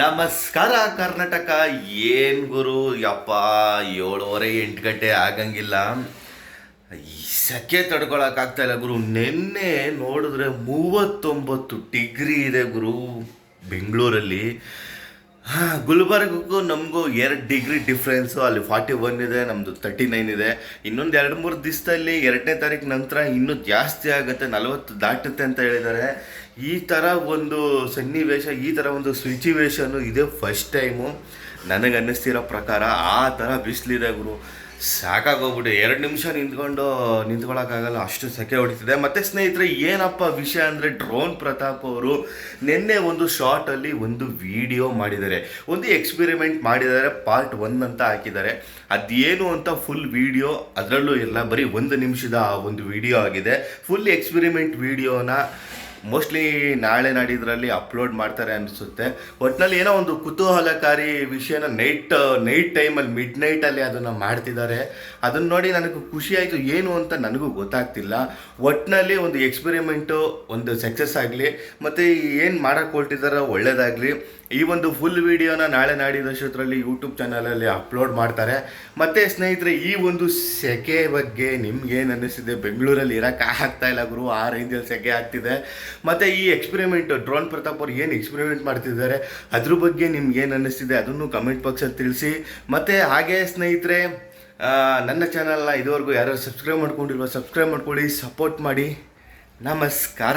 ನಮಸ್ಕಾರ ಕರ್ನಾಟಕ. ಏನ್ ಗುರು? ಯಪ್ಪ, ಏಳುವರೆ ಎಂಟು ಗಂಟೆ ಆಗಂಗಿಲ್ಲ. ಈ ಸೆಕೆ ತಡ್ಕೊಳಕ್ಕಾಗ್ತಾ ಇಲ್ಲ ಗುರು. ನಿನ್ನೆ ನೋಡಿದ್ರೆ ಮೂವತ್ತೊಂಬತ್ತು ಡಿಗ್ರಿ ಇದೆ ಗುರು ಬೆಂಗಳೂರಲ್ಲಿ. ಗುಲ್ಬರ್ಗಕ್ಕೂ ನಮಗೂ ಎರಡು ಡಿಗ್ರಿ ಡಿಫ್ರೆನ್ಸು. ಅಲ್ಲಿ ಫಾರ್ಟಿ ಒನ್ ಇದೆ ನಮ್ಮದು ತರ್ಟಿ ನೈನ್ ಇದೆ. ಇನ್ನೊಂದು ಎರಡು ಮೂರು ದಿವಸದಲ್ಲಿ ಎರಡನೇ ತಾರೀಕು ನಂತರ ಇನ್ನೂ ಜಾಸ್ತಿ ಆಗುತ್ತೆ, ನಲವತ್ತು ದಾಟುತ್ತೆ ಅಂತ ಹೇಳಿದ್ದಾರೆ. ಈ ಥರ ಒಂದು ಸನ್ನಿವೇಶ, ಈ ಥರ ಒಂದು ಸಿಚುವೇಶನ್ನು ಇದೇ ಫಸ್ಟ್ ಟೈಮು ನನಗೆ ಅನ್ನಿಸ್ತಿರೋ ಪ್ರಕಾರ ಆ ಥರ ಬಿಸಿಲಿದೆ ಗುರು. ಸಾಕಾಗೋಗ್ಬಿಟ್ಟು ಎರಡು ನಿಮಿಷ ನಿಂತ್ಕೊಂಡು ನಿಂತ್ಕೊಳ್ಳೋಕ್ಕಾಗಲ್ಲ ಅಷ್ಟು ಸೆಕೆ ಹೊಡಿತಿದೆ. ಮತ್ತು ಸ್ನೇಹಿತರೆ, ಏನಪ್ಪ ವಿಷಯ ಅಂದರೆ ಡ್ರೋನ್ ಪ್ರತಾಪ್ ಅವರು ನಿನ್ನೆ ಒಂದು ಶಾರ್ಟಲ್ಲಿ ಒಂದು ವಿಡಿಯೋ ಮಾಡಿದ್ದಾರೆ. ಒಂದು ಎಕ್ಸ್ಪಿರಿಮೆಂಟ್ ಮಾಡಿದ್ದಾರೆ ಪಾರ್ಟ್ ಒನ್ ಅಂತ ಹಾಕಿದ್ದಾರೆ. ಅದೇನು ಅಂತ ಫುಲ್ ವಿಡಿಯೋ ಅದರಲ್ಲೂ ಎಲ್ಲ ಬರೀ ಒಂದು ನಿಮಿಷದ ಒಂದು ವಿಡಿಯೋ ಆಗಿದೆ. ಫುಲ್ ಎಕ್ಸ್ಪೆರಿಮೆಂಟ್ ವಿಡಿಯೋನ ಮೋಸ್ಟ್ಲಿ ನಾಳೆ ನಾಡಿದ್ರಲ್ಲಿ ಅಪ್ಲೋಡ್ ಮಾಡ್ತಾರೆ ಅನಿಸುತ್ತೆ. ಒಟ್ಟಿನಲ್ಲಿ ಏನೋ ಒಂದು ಕುತೂಹಲಕಾರಿ ವಿಷಯನ ನೈಟ್ ನೈಟ್ ಟೈಮಲ್ಲಿ ಮಿಡ್ ನೈಟಲ್ಲಿ ಅದನ್ನು ಮಾಡ್ತಿದ್ದಾರೆ. ಅದನ್ನು ನೋಡಿ ನನಗೆ ಖುಷಿಯಾಯಿತು ಏನು ಅಂತ ನನಗೂ ಗೊತ್ತಾಗ್ತಿಲ್ಲ. ಒಟ್ಟಿನಲ್ಲಿ ಒಂದು ಎಕ್ಸ್ಪೆರಿಮೆಂಟು ಒಂದು ಸಕ್ಸಸ್ ಆಗಲಿ, ಮತ್ತು ಏನು ಮಾಡೋಕ್ಕೆ ಹೊರಟಿದ್ದಾರೆ ಒಳ್ಳೇದಾಗಲಿ. ಈ ಒಂದು ಫುಲ್ ವಿಡಿಯೋನ ನಾಳೆ ನಾಡಿದಷ್ಟರಲ್ಲಿ ಯೂಟ್ಯೂಬ್ ಚಾನಲಲ್ಲಿ ಅಪ್ಲೋಡ್ ಮಾಡ್ತಾರೆ. ಮತ್ತು ಸ್ನೇಹಿತರೆ, ಈ ಒಂದು ಸೆಕೆ ಬಗ್ಗೆ ನಿಮ್ಗೇನು ಅನ್ನಿಸಿದೆ ಬೆಂಗಳೂರಲ್ಲಿ ಇರೋಕ್ಕೆ ಆಗ್ತಾ ಇಲ್ಲ ಗುರು, ಆ ರೇಂಜಲ್ಲಿ ಸೆಕೆ ಆಗ್ತಿದೆ. ಮತ್ತು ಈ ಎಕ್ಸ್ಪೆರಿಮೆಂಟ್ ಡ್ರೋನ್ ಪ್ರತಾಪ್ ಅವ್ರು ಏನು ಎಕ್ಸ್ಪೆರಿಮೆಂಟ್ ಮಾಡ್ತಿದ್ದಾರೆ? ಅದ್ರ ಬಗ್ಗೆ ನಿಮ್ಗೇನು ಅನ್ನಿಸ್ತಿದೆ ಅದನ್ನು ಕಮೆಂಟ್ ಬಾಕ್ಸಲ್ಲಿ ತಿಳಿಸಿ. ಮತ್ತು ಹಾಗೆ ಸ್ನೇಹಿತರೆ ನನ್ನ ಚಾನಲ್ನ ಇದುವರೆಗೂ ಯಾರು ಸಬ್ಸ್ಕ್ರೈಬ್ ಮಾಡ್ಕೊಂಡಿರುವ ಸಬ್ಸ್ಕ್ರೈಬ್ ಮಾಡ್ಕೊಳ್ಳಿ ಸಪೋರ್ಟ್ ಮಾಡಿ. ನಮಸ್ಕಾರ.